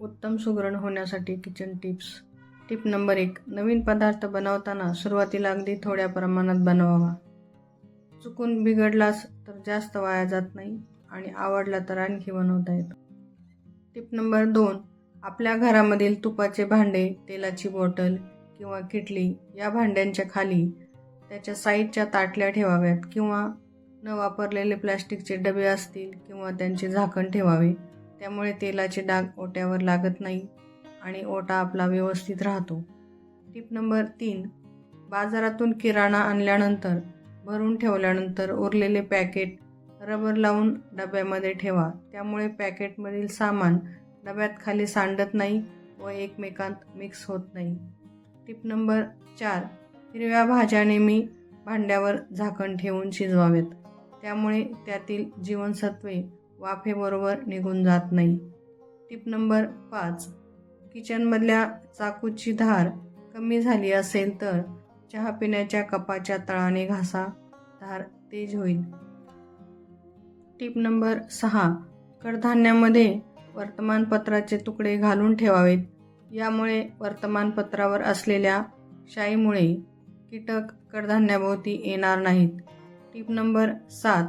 उत्तम सुगरण होण्यासाठी kitchen tips tip number एक नवीन पदार्थ बनवताना सुरुवातीला अगदी थोड्या प्रमाणात बनवावा. चुकून बिघडलास तर जास्त वाया जात नाही आणि आवडला तर आणखी बनवता येतो. टिप नंबर दोन आपल्या घरामधील तुपाचे भांडे तेलाची बॉटल किंवा किटली या भांड्यांच्या खाली त्याच्या साईडच्या ताटल्या ठेवाव्यात किंवा न वापरलेले प्लॅस्टिकचे डबे असतील किंवा त्यांचे झाकण ठेवावे. त्यामुळे तेलाचे डाग ओट्यावर लागत नाही आणि ओटा आपला व्यवस्थित राहतो. टिप नंबर तीन बाजारातून किराणा आणल्यानंतर भरून ठेवल्यानंतर उरलेले पॅकेट रबर लावून डब्यामध्ये ठेवा. त्यामुळे पॅकेटमधील सामान डब्यात खाली सांडत नाही व एकमेकांत मिक्स होत नाही. टिप नंबर चार हिरव्या भाज्या नेहमी भांड्यावर झाकण ठेवून शिजवावेत. त्यामुळे त्यातील जीवनसत्वे वाफेबरोबर निघून जात नाही. टिप नंबर पाच. किचनमधल्या चाकूची धार कमी झाली असेल तर चहा पिण्याच्या कपाच्या तळाने घासा. धार तेज होईल. टिप नंबर सहा. कडधान्यामध्ये वर्तमानपत्राचे तुकडे घालून ठेवावेत. यामुळे वर्तमानपत्रावर असलेल्या शाईमुळे कीटक कडधान्याभोवती येणार नाहीत. टिप नंबर सात.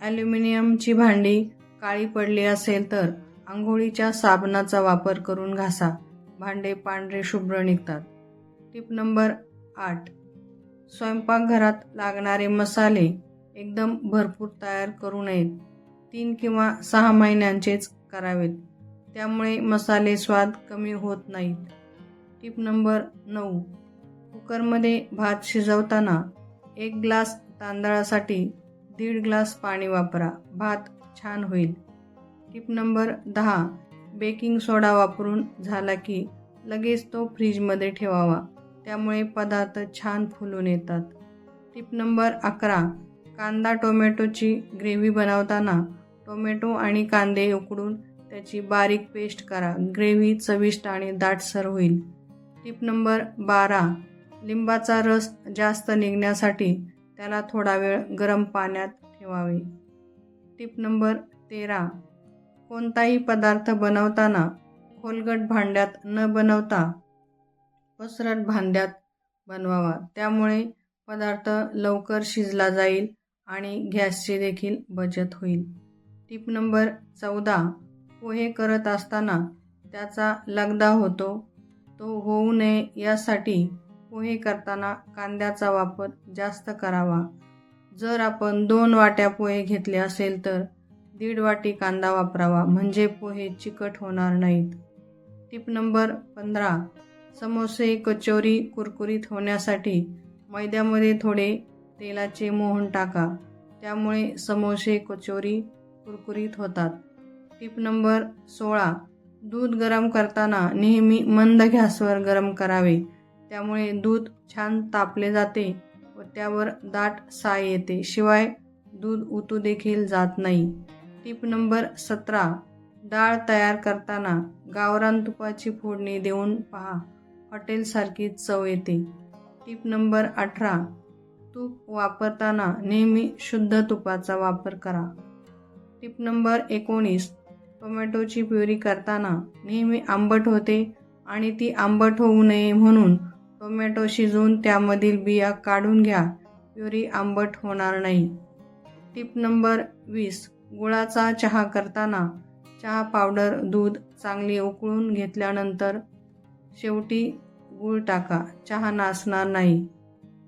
ॲल्युमिनियमची भांडी काळी पडली असेल तर आंघोळीच्या साबणाचा वापर करून घासा. भांडे पांढरे शुभ्र निघतात. टिप नंबर आठ. स्वयंपाकघरात लागणारे मसाले एकदम भरपूर तयार करू नयेत. तीन किंवा सहा महिन्यांचेच करावेत. त्यामुळे मसाले स्वाद कमी होत नाहीत. टिप नंबर नऊ. कुकरमध्ये भात शिजवताना एक ग्लास तांदळासाठी दीड ग्लास पाणी वापरा. भात छान होईल. टिप नंबर दहा बेकिंग सोडा वापरून झाला की लगेच तो फ्रीजमध्ये ठेवावा. त्यामुळे पदार्थ छान फुलून येतात. टिप नंबर अकरा कांदा टोमॅटोची ग्रेव्ही बनवताना टोमॅटो आणि कांदे उकडून त्याची बारीक पेस्ट करा. ग्रेव्ही चविष्ट आणि दाटसर होईल. टिप नंबर बारा लिंबाचा रस जास्त निघण्यासाठी त्याला थोडा वेळ गरम पाण्यात ठेवावे. टिप नंबर तेरा. कोणताही पदार्थ बनवताना खोलगट भांड्यात न बनवता पसरट भांड्यात बनवावा. त्यामुळे पदार्थ लवकर शिजला जाईल आणि गॅसची देखील बचत होईल. टिप नंबर चौदा. पोहे करत असताना त्याचा लगदा होतो तो होऊ नये यासाठी पोहे करताना कांद्याचा वापर जास्त करावा. जर आपण दोन वाट्या पोहे घेतले असेल तर दीड वाटी कांदा वापरावा म्हणजे पोहे चिकट होणार नाहीत. टिप नंबर पंधरा समोसे कचोरी कुरकुरीत होण्यासाठी मैद्यामध्ये थोडे तेलाचे मोहन टाका त्यामुळे समोसे कचोरी कुरकुरीत होतात. टिप नंबर सोळा दूध गरम करताना नेहमी मंद गॅसवर गरम करावे त्यामुळे दूध छान तापले जाते. त्यावर दाट साय येते. शिवाय दूध उतू देखील जात नाही. टिप नंबर सतरा. डाळ तयार करताना गावरान तुपाची फोडणी देऊन पहा. हॉटेलसारखी चव येते. टिप नंबर अठरा. तूप वापरताना नेहमी शुद्ध तुपाचा वापर करा. टिप नंबर एकोणीस. टोमॅटोची प्युरी करताना नेहमी आंबट होते आणि ती आंबट होऊ नये म्हणून टोमॅटो शिजवून त्यामधील बिया काढून घ्या. प्युरी आंबट होणार नाही. टिप नंबर वीस. गुळाचा चहा करताना चहा पावडर दूध चांगली उकळून घेतल्यानंतर शेवटी गूळ टाका. चहा नासणार नाही.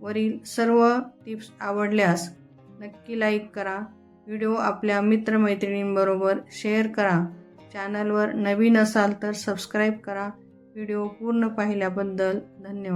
वरील सर्व टिप्स आवडल्यास नक्की लाईक करा. व्हिडिओ आपल्या मित्रमैत्रिणींबरोबर शेअर करा. चॅनलवर नवीन असाल तर सबस्क्राईब करा. व्हिडिओ पूर्ण पाहिल्याबद्दल धन्यवाद.